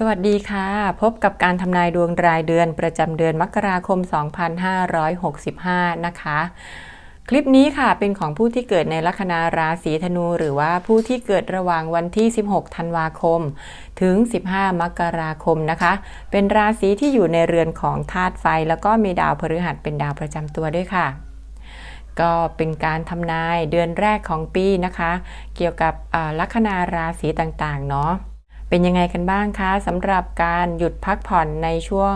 สวัสดีค่ะ พบกับการทำนายดวงรายเดือนประจำเดือนมกราคม 2565 นะคะ คลิปนี้ค่ะเป็นของผู้ที่เกิดในลัคนาราศีธนู หรือว่าผู้ที่เกิดระหว่างวันที่ 16 ธันวาคม ถึง 15 มกราคมนะคะ เป็นราศีที่อยู่ในเรือนของธาตุไฟ แล้วก็มีดาวพฤหัสเป็นดาวประจำตัวด้วยค่ะก็เป็นการทำนายเดือนแรกของปีนะคะ เกี่ยวกับลัคนาราศีต่างๆ เนาะ เป็นยังไงกันบ้างคะสำหรับการหยุดพักผ่อนในช่วง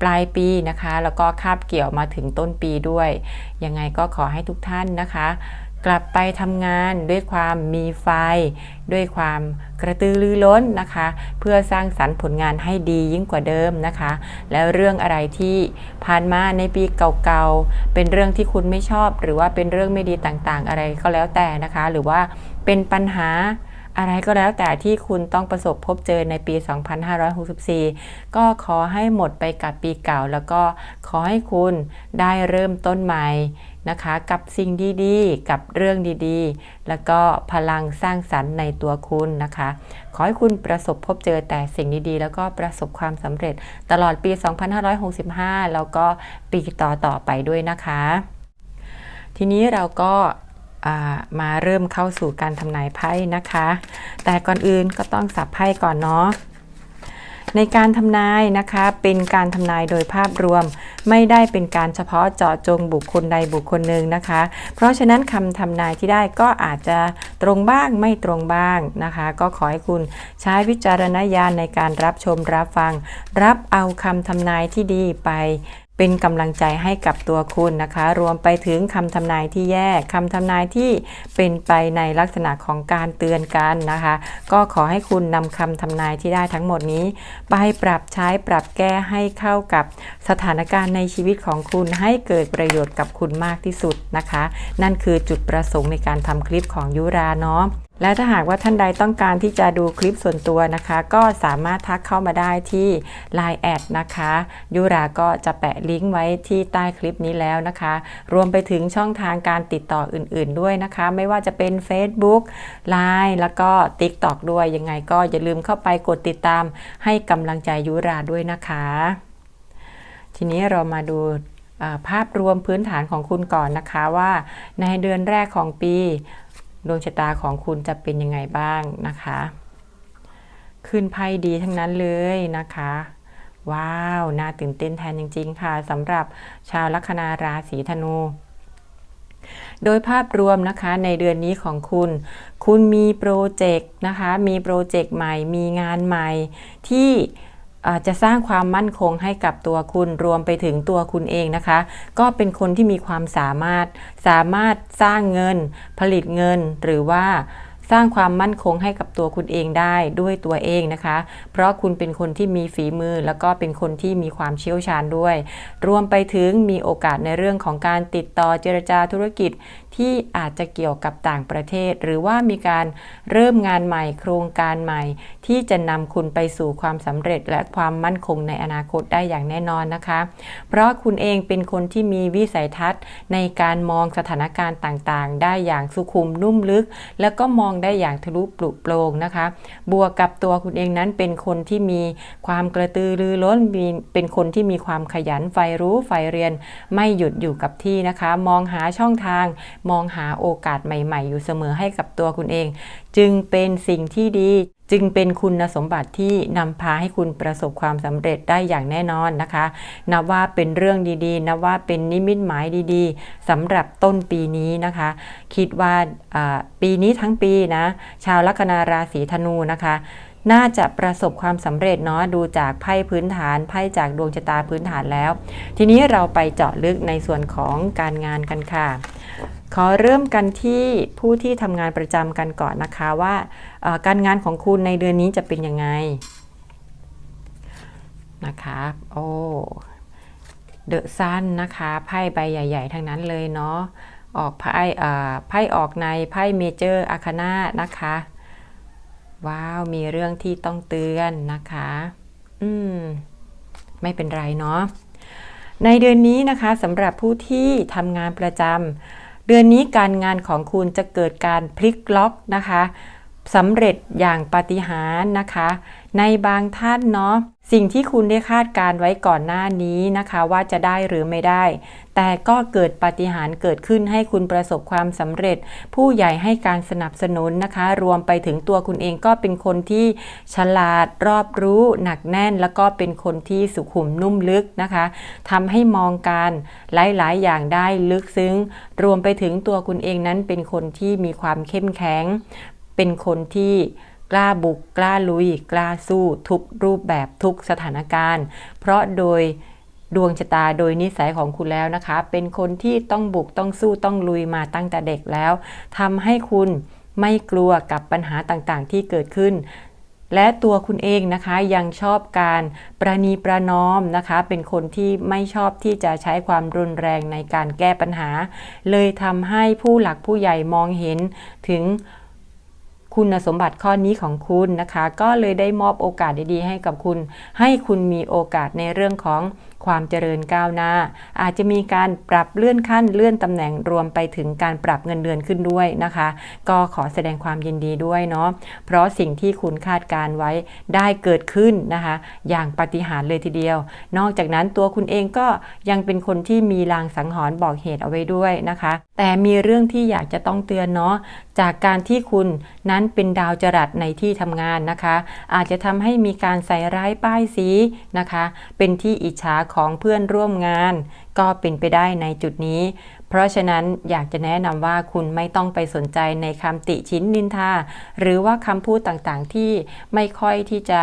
ปลายปีนะคะ แล้วก็คาบเกี่ยวมาถึงต้นปีด้วย ยังไงก็ขอให้ทุกท่านนะคะ กลับไปทำงานด้วยความมีไฟ ด้วยความกระตือรือร้นนะคะ เพื่อสร้างสรรค์ผลงานให้ดียิ่งกว่าเดิมนะคะ แล้วเรื่องอะไรที่ผ่านมาในปีเก่าๆเป็นเรื่องที่คุณไม่ชอบ หรือว่าเป็นเรื่องไม่ดีต่างๆ อะไรก็แล้วแต่นะคะ หรือว่าเป็นปัญหา อะไรก็แล้วแต่ที่คุณต้องประสบพบเจอในปี 2564 ก็ขอให้หมดไปกับปีเก่า แล้วก็ขอให้คุณได้เริ่มต้นใหม่นะคะ กับสิ่งดีๆ กับเรื่องดีๆ แล้วก็พลังสร้างสรรค์ในตัวคุณนะคะ ขอให้คุณประสบพบเจอแต่สิ่งดีๆ แล้วก็ประสบความสำเร็จตลอดปี 2565 แล้วก็ปีต่อๆไปด้วยนะคะ ทีนี้เราก็ มาเริ่มเข้าสู่การทำนายไพ่นะคะ แต่ก่อนอื่นก็ต้องสับไพ่ก่อนเนาะในการทำนายนะคะเป็นการทำนายโดยภาพรวมไม่ได้เป็นการเฉพาะเจาะจงบุคคลใดบุคคลหนึ่งนะคะ เพราะฉะนั้นคำทำนายที่ได้ก็อาจจะตรงบ้างไม่ตรงบ้างนะคะ ก็ขอให้คุณใช้วิจารณญาณในการรับชมรับฟัง รับเอาคำทำนายที่ดีไปเป็นกำลังใจให้กับตัวคุณนะคะ รวมไปถึงคำทำนายที่แย่คำทำนายที่เป็นไปในลักษณะของการเตือนกันนะคะ ก็ขอให้คุณนำคำทำนายที่ได้ทั้งหมดนี้ ไปปรับใช้ปรับแก้ให้เข้ากับสถานการณ์ในชีวิตของคุณให้เกิดประโยชน์กับคุณมากที่สุดนะคะ นั่นคือจุดประสงค์ในการทำคลิปของยุราเนาะและถ้าหากว่าท่านใดต้องการที่จะดูคลิปส่วนตัวนะคะ ก็สามารถทักเข้ามาได้ที่ Line แอดนะคะยุราก็จะแปะลิงก์ไว้ที่ใต้คลิปนี้แล้วนะคะ รวมไปถึงช่องทางการติดต่ออื่นๆด้วยนะคะ ไม่ว่าจะเป็น Facebook Line แล้วก็ TikTok ด้วยยังไงก็อย่าลืมเข้าไปกดติดตามให้กำลังใจยุราด้วยนะคะ ทีนี้เรามาดูภาพรวมพื้นฐานของคุณก่อนนะคะว่าในเดือนแรกของปีดวงชะตาของคุณจะเป็นยังไงบ้างนะคะ ขึ้นไพ่ดีทั้งนั้นเลยนะคะ ว้าว น่าตื่นเต้นแทนจริง ๆ ค่ะสำหรับชาวลัคนาราศีธนู โดยภาพรวมนะคะในเดือนนี้ของคุณ คุณมีโปรเจกต์นะคะ มีโปรเจกต์ใหม่ มีงานใหม่ที่ จะสร้างความมั่นคงให้กับตัวคุณรวมไปถึงตัวคุณเองนะคะ ก็เป็นคนที่มีความสามารถ สามารถสร้างเงิน ผลิตเงินหรือว่าสร้างความมั่นคงให้กับตัวคุณเองได้ด้วยตัวเองนะคะ เพราะคุณเป็นคนที่มีฝีมือแล้วก็เป็นคนที่มีความเชี่ยวชาญด้วย รวมไปถึงมีโอกาสในเรื่องของการติดต่อเจรจาธุรกิจที่อาจจะเกี่ยวกับต่างประเทศ หรือว่ามีการเริ่มงานใหม่ โครงการใหม่ที่จะนำคุณไปสู่ความสำเร็จและความมั่นคงในอนาคตได้อย่างแน่นอนนะคะ เพราะคุณเองเป็นคนที่มีวิสัยทัศน์ ในการมองสถานการณ์ต่างๆ ได้อย่างสุขุมนุ่มลึก แล้วก็มองได้อย่างทะลุปลุกโปร่งนะคะ บวกกับตัวคุณเองนั้นเป็นคนที่มีความกระตือรือร้นมีเป็นคนที่มีความขยันใฝ่รู้ใฝ่เรียน ไม่หยุดอยู่กับที่นะคะ มองหาช่องทาง มองหาโอกาสใหม่ ๆ อยู่เสมอให้กับตัวคุณเอง จึงเป็นสิ่งที่ดี จึงเป็นคุณสมบัติที่นำพาให้คุณประสบความสำเร็จได้อย่างแน่นอนนะคะ นับว่าเป็นเรื่องดีๆ นับว่าเป็นนิมิตหมายดีๆสำหรับต้นปีนี้นะคะ คิดว่าปีนี้ทั้งปีนะชาวลัคนาราศีธนูนะคะน่าจะประสบความสำเร็จเนาะดูจากไพ่พื้นฐานไพ่จากดวงชะตาพื้นฐานแล้ว ทีนี้เราไปเจาะลึกในส่วนของการงานกันค่ะ ขอเริ่มกันที่ผู้ที่ทำงานประจำกันก่อนนะคะว่าการงานของคุณในเดือนนี้จะเป็นยังไงนะคะโอ้เดอะซันนะคะไพ่ใบใหญ่ ๆ ทั้งนั้นเลยเนาะออกไพ่ออไพ่ออกในไพ่เมเจอร์อาคานานะคะ ว้าว มีเรื่องที่ต้องเตือนนะคะ อืม ไม่เป็นไรเนาะในเดือนนี้นะคะสำหรับผู้ที่ทำงานประจำ เดือนนี้การงานของคุณจะเกิดการพลิกล็อกนะคะสำเร็จอย่างปาฏิหาริย์นะคะ ในบางท่านเนาะ สิ่งที่คุณได้คาดการไว้ก่อนหน้านี้นะคะว่าจะได้หรือไม่ได้ แต่ก็เกิดปาฏิหาริย์เกิดขึ้นให้คุณประสบความสำเร็จ ผู้ใหญ่ให้การสนับสนุนนะคะ รวมไปถึงตัวคุณเองก็เป็นคนที่ฉลาดรอบรู้หนักแน่น แล้วก็เป็นคนที่สุขุมนุ่มลึกนะคะทำให้มองการหลายๆ อย่างได้ลึกซึ้ง รวมไปถึงตัวคุณเองนั้นเป็นคนที่มีความเข้มแข็ง เป็นคนที่ กล้าบุก กล้าลุย กล้าสู้ทุกรูปแบบทุกสถานการณ์ เพราะโดยดวงชะตาโดยนิสัยของคุณแล้วนะคะ เป็นคนที่ต้องบุกต้องสู้ต้องลุยมาตั้งแต่เด็กแล้วทำให้คุณไม่กลัวกับปัญหาต่างๆ ที่เกิดขึ้น และตัวคุณเองนะคะยังชอบการประนีประนอมนะคะ เป็นคนที่ไม่ชอบที่จะใช้ความรุนแรงในการแก้ปัญหา เลยทำให้ผู้หลักผู้ใหญ่มองเห็นถึง คุณสมบัติข้อนี้ของคุณนะคะ ก็เลยได้มอบโอกาสดีๆ ให้กับคุณ ให้คุณมีโอกาสในเรื่องของ ความเจริญก้าวหน้า อาจจะมีการปรับเลื่อนขั้นเลื่อนตำแหน่งรวมไปถึงการปรับเงินเดือนขึ้นด้วยนะคะ ก็ขอแสดงความยินดีด้วยเนาะเพราะสิ่งที่คุณคาดการไว้ได้เกิดขึ้นนะคะ อย่างปฏิหารเลยทีเดียว นอกจากนั้นตัวคุณเองก็ยังเป็นคนที่มีลางสังหรณ์บอกเหตุเอาไว้ด้วยนะคะ แต่มีเรื่องที่อยากจะต้องเตือนเนาะจากการที่คุณนั้นเป็นดาวจรัสในที่ทำงานนะคะ อาจจะทำให้มีการใส่ร้ายป้ายสีนะคะ เป็นที่อิจฉาของเพื่อนร่วมงาน ก็เป็นไปได้ในจุดนี้ เพราะฉะนั้นอยากจะแนะนำว่าคุณไม่ต้องไปสนใจในคำติชิ้นนินทา หรือว่าคำพูดต่างๆที่ไม่ค่อยที่จะ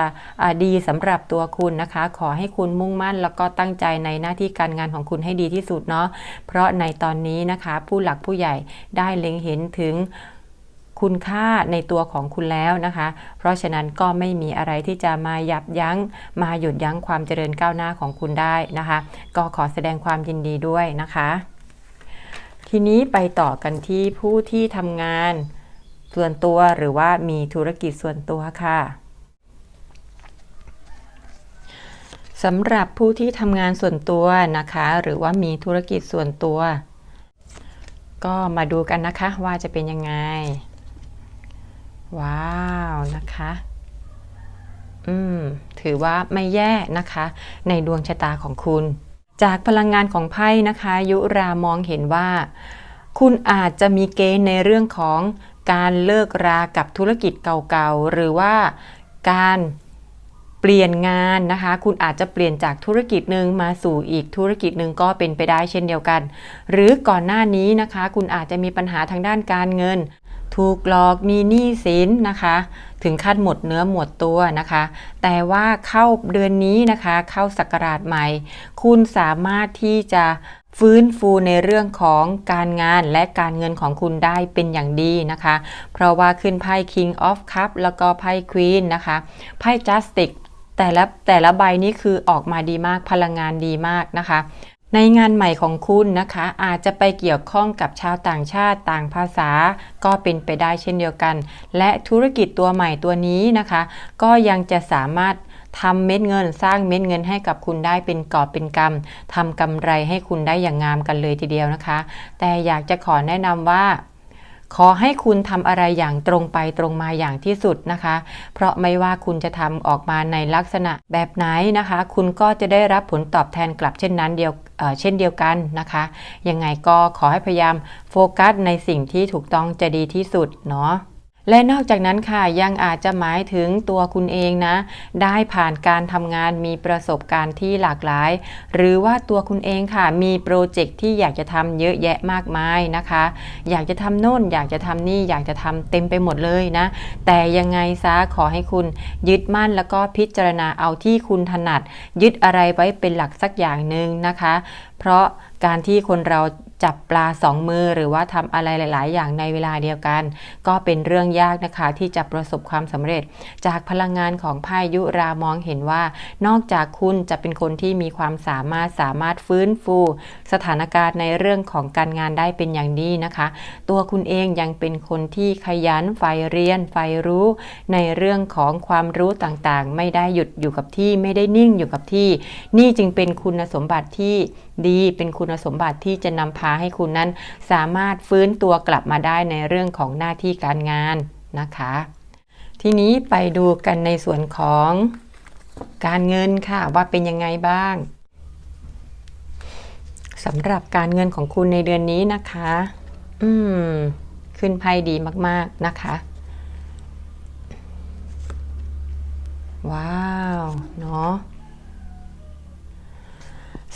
ดีสำหรับตัวคุณนะคะ ขอให้คุณมุ่งมั่น แล้วก็ตั้งใจในหน้าที่การงานของคุณให้ดีที่สุดเนาะเพราะในตอนนี้นะคะ ผู้หลักผู้ใหญ่ได้เล็งเห็นถึง คุณค่าในตัวของคุณแล้วนะคะ เพราะฉะนั้นก็ไม่มีอะไรที่จะมายับยั้ง มาหยุดยั้งความเจริญก้าวหน้าของคุณได้นะคะ ก็ขอแสดงความยินดีด้วยนะคะ ทีนี้ไปต่อกันที่ผู้ที่ทำงานส่วนตัวหรือว่ามีธุรกิจส่วนตัวค่ะสำหรับผู้ที่ทำงานส่วนตัวนะคะ หรือว่ามีธุรกิจส่วนตัว ก็มาดูกันนะคะว่าจะเป็นยังไง ว้าวนะคะ อืม ถือว่าไม่แย่นะคะ ในดวงชะตาของคุณ จากพลังงานของไพ่นะคะ ยุรามองเห็นว่า คุณอาจจะมีเกณฑ์ในเรื่องของการเลิกรากับธุรกิจเก่าๆ หรือว่าการเปลี่ยนงานนะคะ คุณอาจจะเปลี่ยนจากธุรกิจหนึ่งมาสู่อีกธุรกิจหนึ่งก็เป็นไปได้เช่นเดียวกัน หรือก่อนหน้านี้นะคะ คุณอาจจะมีปัญหาทางด้านการเงิน ถูกหลอกมีหนี้สินนะคะ ถึงขั้นหมดเนื้อหมดตัวนะคะ แต่ว่าเข้าเดือนนี้นะคะ เข้าสักราชใหม่ คุณสามารถที่จะฟื้นฟูในเรื่องของการงานและการเงินของคุณได้เป็นอย่างดีนะคะ เพราะว่าขึ้นไพ่ King of Cup แล้วก็ไพ่ Queen นะคะ ไพ่ Justice แต่ละแต่ละใบนี้คือออกมาดีมากพลังงานดีมากนะคะ ในงานใหม่ของคุณนะคะ อาจจะไปเกี่ยวข้องกับชาวต่างชาติต่างภาษา ก็เป็นไปได้เช่นเดียวกัน และธุรกิจตัวใหม่ตัวนี้นะคะ ก็ยังจะสามารถทำเม็ดเงินสร้างเม็ดเงินให้กับคุณได้เป็นกอบเป็นกำทำกำไรให้คุณได้อย่างงามกันเลยทีเดียวนะคะ แต่อยากจะขอแนะนำว่า ขอให้คุณทำอะไรอย่างตรงไปตรงมาอย่างที่สุดนะคะ เพราะไม่ว่าคุณจะทำออกมาในลักษณะแบบไหนนะคะ คุณก็จะได้รับผลตอบแทนกลับเช่นนั้นเดียวเเช่นเดียวกันนะคะ ยังไงก็ขอให้พยายามโฟกัสในสิ่งที่ถูกต้องจะดีที่สุดเนาะ และนอกจากนั้นค่ะยังอาจจะหมายถึงตัวคุณเองนะ ได้ผ่านการทำงานมีประสบการณ์ที่หลากหลาย หรือว่าตัวคุณเองค่ะมีโปรเจกต์ที่อยากจะทำเยอะแยะมากมายนะคะ อยากจะทำโน่น อยากจะทำนี่อยากจะทำเต็มไปหมดเลยนะ แต่ยังไงซะขอให้คุณยึดมั่นแล้วก็พิจารณาเอาที่คุณถนัด ยึดอะไรไว้เป็นหลักสักอย่างหนึ่งนะคะ เพราะการที่คนเรา จับปลาสองมือหรือว่าทำอะไรหลาย ๆ อย่างในเวลาเดียวกัน ก็เป็นเรื่องยากนะคะที่จะประสบความสำเร็จ จากพลังงานของไพ่ยุรามองเห็นว่า นอกจากคุณจะเป็นคนที่มีความสามารถสามารถฟื้นฟูสถานการณ์ในเรื่องของการงานได้เป็นอย่างดีนะคะ ตัวคุณเองยังเป็นคนที่ขยันใฝ่เรียนใฝ่รู้ ในเรื่องของความรู้ต่างๆ ไม่ได้หยุดอยู่กับที่ไม่ได้นิ่งอยู่กับที่ นี่จึงเป็นคุณสมบัติที่ดีเป็นคุณสมบัติที่จะนำพาให้คุณนั้น สามารถฟื้นตัวกลับมาได้ในเรื่องของหน้าที่การงานนะคะ ทีนี้ไปดูกันในส่วนของการเงินค่ะว่าเป็นยังไงบ้าง สำหรับการเงินของคุณในเดือนนี้นะคะ อืม ขึ้นไพ่ดีมาก ๆ นะคะ ว้าว เนาะ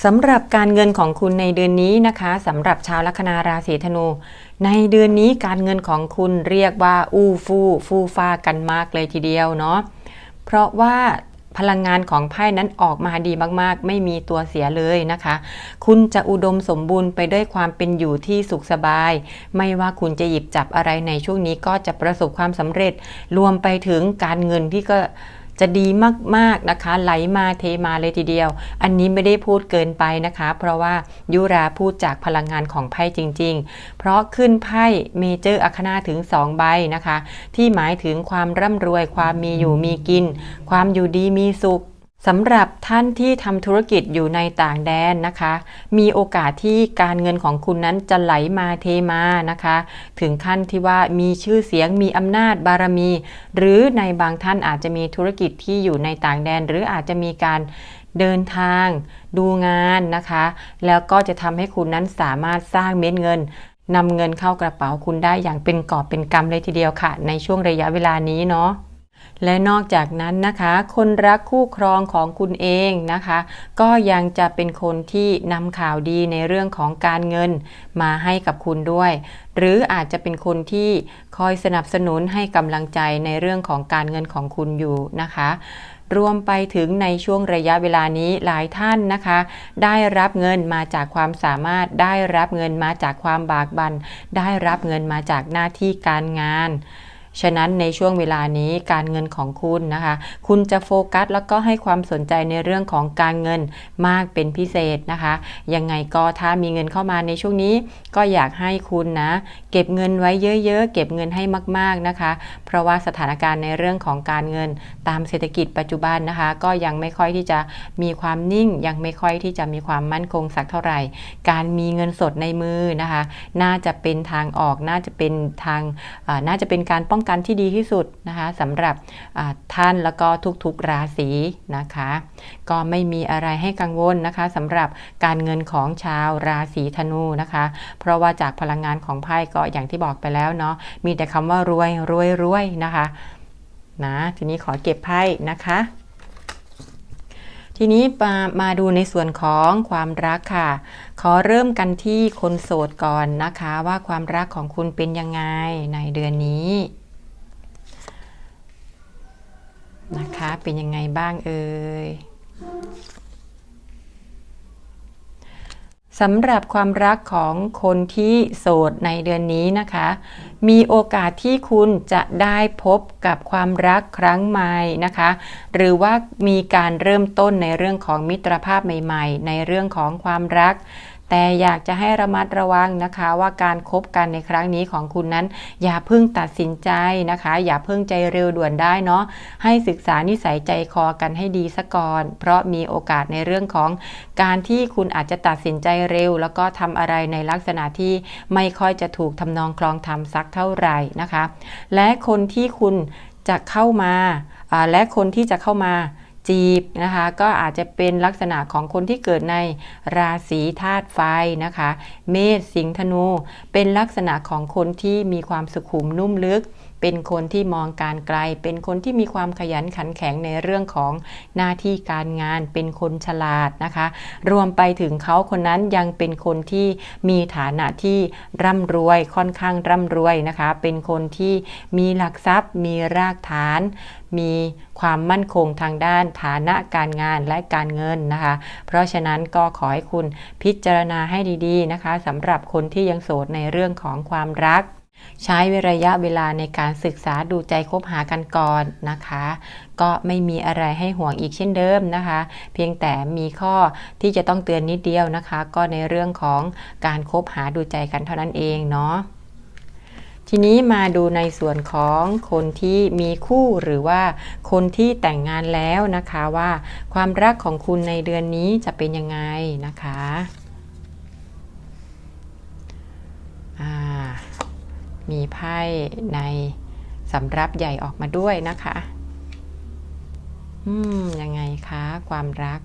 สำหรับการเงินของคุณในเดือนนี้นะคะสำหรับชาวลัคนาราศีธนู ในเดือนนี้การเงินของคุณเรียกว่าอู้ฟู่ฟู่ฟ้ากันมากเลยทีเดียวเนาะเพราะว่า พลังงานของไพ่นั้นออกมาดีมากๆ ไม่มีตัวเสียเลยนะคะ คุณจะอุดมสมบูรณ์ไปด้วยความเป็นอยู่ที่สุขสบาย ไม่ว่าคุณจะหยิบจับอะไรในช่วงนี้ก็จะประสบความสำเร็จ รวมไปถึงการเงินที่ก็ จะดีมากๆนะคะ ไหลมาเทมาเลยทีเดียว อันนี้ไม่ได้พูดเกินไปนะคะ เพราะว่ายุราพูดจากพลังงานของไพ่จริง ๆ เพราะขึ้นไพ่เมเจอร์อัคนาถึง 2 ใบนะคะ ที่หมายถึงความร่ำรวยความมีอยู่มีกิน ความอยู่ดีมีสุข สำหรับท่านที่ทำธุรกิจอยู่ในต่างแดนนะคะ มีโอกาสที่การเงินของคุณนั้นจะไหลมาเทมานะคะ ถึงขั้นที่ว่ามีชื่อเสียงมีอำนาจบารมี หรือในบางท่านอาจจะมีธุรกิจที่อยู่ในต่างแดน หรืออาจจะมีการเดินทาง ดูงานนะคะ แล้วก็จะทำให้คุณนั้นสามารถสร้างเม็ดเงินนำเงินเข้ากระเป๋าคุณได้อย่างเป็นกอบเป็นกำเลยทีเดียวค่ะ ในช่วงระยะเวลานี้เนาะ และนอกจากนั้นนะคะ คนรักคู่ครองของคุณเองนะคะ ก็ยังจะเป็นคนที่นำข่าวดีในเรื่องของการเงินมาให้กับคุณด้วย หรืออาจจะเป็นคนที่คอยสนับสนุนให้กำลังใจในเรื่องของการเงินของคุณอยู่นะคะรวมไปถึงในช่วงระยะเวลานี้หลายท่านนะคะ ได้รับเงินมาจากความสามารถ ได้รับเงินมาจากความบากบัน่นได้รับเงินมาจากหน้าที่การงาน ฉะนั้นในช่วงเวลานี้การเงินของคุณนะคะ คุณจะโฟกัสแล้วก็ให้ความสนใจในเรื่องของการเงินมากเป็นพิเศษนะคะ ยังไงก็ถ้ามีเงินเข้ามาในช่วงนี้ ก็อยากให้คุณนะ เก็บเงินไว้เยอะๆ เก็บเงินให้มากๆนะคะ เพราะว่าสถานการณ์ในเรื่องของการเงินตามเศรษฐกิจปัจจุบันนะคะ ก็ยังไม่ค่อยที่จะมีความนิ่ง ยังไม่ค่อยที่จะมีความมั่นคงสักเท่าไหร่ การมีเงินสดในมือนะคะ น่าจะเป็นทางออกน่าจะเป็นทางน่าจะเป็นการป้ององกันที่ดีที่สุดนะคะสำหรับท่านแล้วก็ทุกๆราศีนะคะ ก็ไม่มีอะไรให้กังวลนะคะสำหรับการเงินของชาวราศีธนูนะคะ เพราะว่าจากพลังงานของไพ่ก็อย่างที่บอกไปแล้วเนาะมีแต่คำว่ารวยรวยรวยนะคะนะทีนี้ขอเก็บไพ่นะคะทีนี้มามาดูในส่วนของความรักค่ะ ขอเริ่มกันที่คนโสดก่อนนะคะ ว่าความรักของคุณเป็นยังไงในเดือนนี้ นะคะ เป็นยังไงบ้างเอ่ยสำหรับความรักของคนที่โสดในเดือนนี้นะคะ มีโอกาสที่คุณจะได้พบกับความรักครั้งใหม่นะคะ หรือว่ามีการเริ่มต้นในเรื่องของมิตรภาพใหม่ ๆ ในเรื่องของความรัก แต่อยากจะให้ระมัดระวังนะคะว่าการครบกันในครั้งนี้ของคุณนั้น อย่าเพิ่งตัดสินใจนะคะ อย่าเพิ่งใจเร็วด่วนได้เนาะให้ศึกษานิสัยใจคอกันให้ดีซะก่อน เพราะมีโอกาสในเรื่องของการที่คุณอาจจะตัดสินใจเร็ว แล้วก็ทำอะไรในลักษณะที่ไม่ค่อยจะถูกทำนองคลองทำสักเท่าไหร่นะคะ และคนที่คุณจะเข้ามาและคนที่จะเข้ามา จีบนะคะก็อาจจะเป็นลักษณะของคนที่เกิดในราศีธาตุไฟนะคะ เมษสิงห์ธนู เป็นลักษณะของคนที่มีความสุขุมนุ่มลึก เป็นคนที่มองการไกล เป็นคนที่มีความขยันขันแข็งในเรื่องของหน้าที่การงาน เป็นคนฉลาดนะคะ รวมไปถึงเขาคนนั้นยังเป็นคนที่มีฐานะที่ร่ำรวยค่อนข้างร่ำรวยนะคะ เป็นคนที่มีหลักทรัพย์ มีรากฐาน มีความมั่นคงทางด้านฐานะการงานและการเงินนะคะ เพราะฉะนั้นก็ขอให้คุณพิจารณาให้ดีๆนะคะสำหรับคนที่ยังโสดในเรื่องของความรัก ใช้ระยะเวลาในการศึกษาดูใจคบหากันก่อนนะคะ ก็ไม่มีอะไรให้ห่วงอีกเช่นเดิมนะคะ เพียงแต่มีข้อที่จะต้องเตือนนิดเดียวนะคะ ก็ในเรื่องของการคบหาดูใจกันเท่านั้นเองเนาะทีนี้มาดูในส่วนของคนที่มีคู่หรือว่าคนที่แต่งงานแล้วนะคะว่า ความรักของคุณในเดือนนี้จะเป็นยังไงนะคะอ่า มีไพ่ในสำรับใหญ่ออกมาด้วยนะคะ อืม ยังไงคะ ความรัก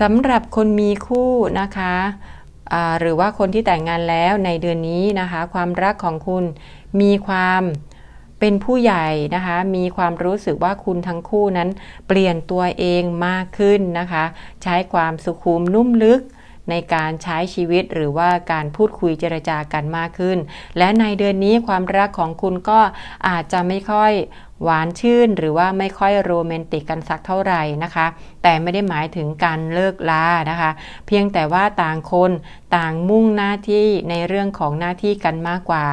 สำหรับคนมีคู่นะคะหรือว่าคนที่แต่งงานแล้วในเดือนนี้นะคะ ความรักของคุณมีความเป็นผู้ใหญ่นะคะ มีความรู้สึกว่าคุณทั้งคู่นั้น เปลี่ยนตัวเองมากขึ้นนะคะ ใช้ความสุขุมนุ่มลึก ในการใช้ชีวิตหรือว่าการพูดคุยเจรจากันมากขึ้น และในเดือนนี้ความรักของคุณก็อาจจะไม่ค่อยหวานชื่นหรือว่าไม่ค่อยโรแมนติกกันสักเท่าไหร่นะคะ แต่ไม่ได้หมายถึงการเลิกลานะคะ เพียงแต่ว่าต่างคนต่างมุ่งหน้าที่ในเรื่องของหน้าที่กันมากกว่า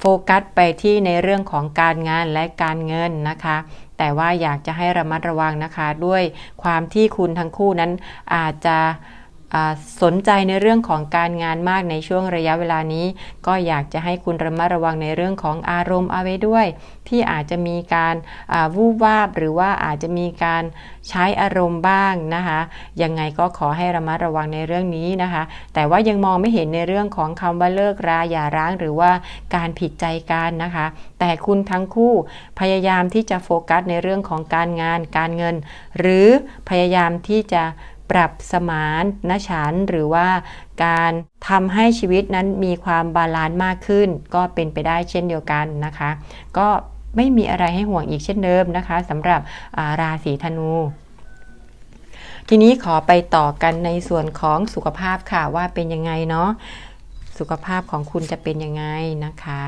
โฟกัสไปที่ในเรื่องของการงานและการเงินนะคะแต่ว่าอยากจะให้ระมัดระวังนะคะ ด้วยความที่คุณทั้งคู่นั้นอาจจะ สนใจในเรื่องของการงานมากในช่วงระยะเวลานี้ ก็อยากจะให้คุณระมัดระวังในเรื่องของอารมณ์เอาไว้ด้วย ที่อาจจะมีการวูบวาบ หรือว่าอาจจะมีการใช้อารมณ์บ้างนะคะยังไงก็ขอให้ระมัดระวังในเรื่องนี้นะคะ แต่ว่ายังมองไม่เห็นในเรื่องของคำว่าเลิกราอย่าร้างหรือว่าการผิดใจกันนะคะ แต่คุณทั้งคู่พยายามที่จะโฟกัสในเรื่องของการงานการเงิน หรือพยายามที่จะ ปรับสมานนฉันหรือว่าการทำให้ชีวิตนั้นมีความบาลานซ์มากขึ้น ก็เป็นไปได้เช่นเดียวกันนะคะ ก็ไม่มีอะไรให้ห่วงอีกเช่นเดิมนะคะสำหรับราศีธนูทีนี้ขอไปต่อกันในส่วนของสุขภาพค่ะว่าเป็นยังไงเนาะสุขภาพของคุณจะเป็นยังไงนะคะ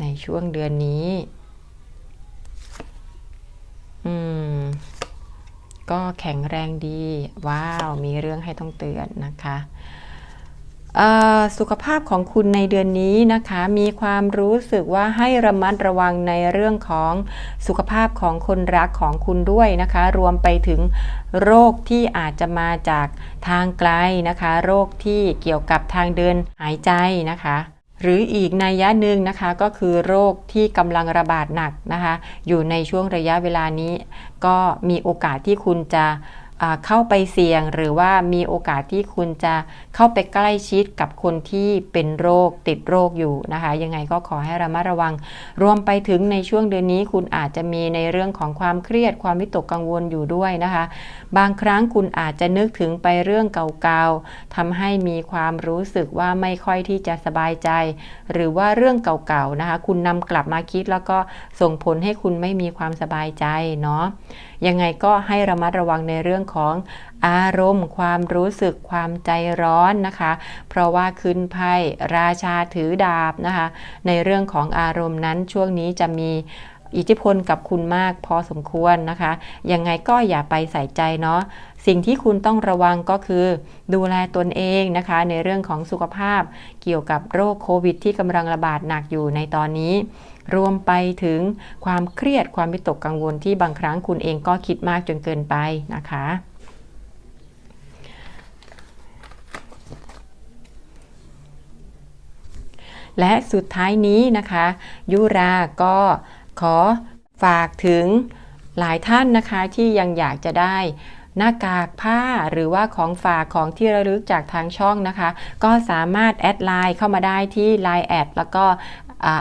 ในช่วงเดือนนี้ อืม ก็แข็งแรงดี ว้าว มีเรื่องให้ต้องเตือนนะคะสุขภาพของคุณในเดือนนี้นะคะ มีความรู้สึกว่าให้ระมัดระวังในเรื่องของสุขภาพของคนรักของคุณด้วยนะคะ รวมไปถึงโรคที่อาจจะมาจากทางไกลนะคะ โรคที่เกี่ยวกับทางเดินหายใจนะคะ หรืออีกนัยยะหนึ่งนะคะก็คือโรคที่กำลังระบาดหนักนะคะ อยู่ในช่วงระยะเวลานี้ ก็มีโอกาสที่คุณจะ เข้าไปเสี่ยงหรือว่ามีโอกาสที่คุณจะเข้าไปใกล้ชิดกับคนที่เป็นโรคติดโรคอยู่นะคะ ยังไงก็ขอให้ระมัดระวัง รวมไปถึงในช่วงเดือนนี้คุณอาจจะมีในเรื่องของความเครียดความวิตกกังวลอยู่ด้วยนะคะ บางครั้งคุณอาจจะนึกถึงไปเรื่องเก่าๆทำให้มีความรู้สึกว่าไม่ค่อยที่จะสบายใจ หรือว่าเรื่องเก่าๆนะคะ คุณนำกลับมาคิดแล้วก็ส่งผลให้คุณไม่มีความสบายใจเนาะยังไงก็ให้ระมัดระวังในเรื่องของอารมณ์ ความรู้สึกความใจร้อนนะคะ เพราะว่าขึ้นไพ่ราชาถือดาบนะคะ ในเรื่องของอารมณ์นั้นช่วงนี้จะมีอิทธิพลกับคุณมากพอสมควรนะคะ ยังไงก็อย่าไปใส่ใจเนาะ สิ่งที่คุณต้องระวังก็คือดูแลตนเองนะคะ ในเรื่องของสุขภาพเกี่ยวกับโรคโควิด ที่กำลังระบาดหนักอยู่ในตอนนี้ รวมไปถึงความเครียดความวิตกกังวลที่บางครั้งคุณเองก็คิดมากจนเกินไปนะคะและสุดท้ายนี้นะคะ ยุราก็ขอฝากถึงหลายท่านนะคะที่ยังอยากจะได้ หน้ากากผ้าหรือว่าของฝากของที่ระลึกจากทางช่องนะคะ ก็สามารถแอดไลน์เข้ามาได้ที่ Line แอดแล้วก็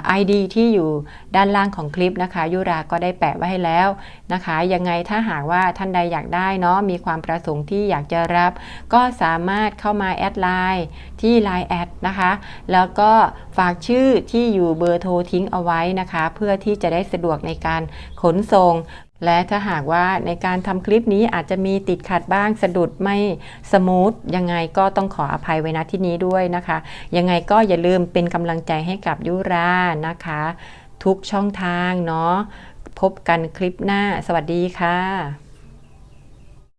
ไอดีที่อยู่ด้านล่างของคลิปนะคะ ยุราก็ได้แปะไว้ให้แล้วนะคะ ยังไงถ้าหากว่าท่านใดอยากได้เนาะมีความประสงค์ที่อยากจะรับ ก็สามารถเข้ามาแอดไลน์ที่ Line แอดนะคะ แล้วก็ฝากชื่อที่อยู่เบอร์โทรทิ้งเอาไว้นะคะ เพื่อที่จะได้สะดวกในการขนส่ง และถ้าหากว่าในการทำคลิปนี้อาจจะมีติดขัดบ้างสะดุดไม่สมูทยังไงก็ต้องขออภัยไว้ณที่นี้ด้วยนะคะ ยังไงก็อย่าลืมเป็นกำลังใจให้กับยุรานะคะ ทุกช่องทางเนาะพบกันคลิปหน้า สวัสดีค่ะ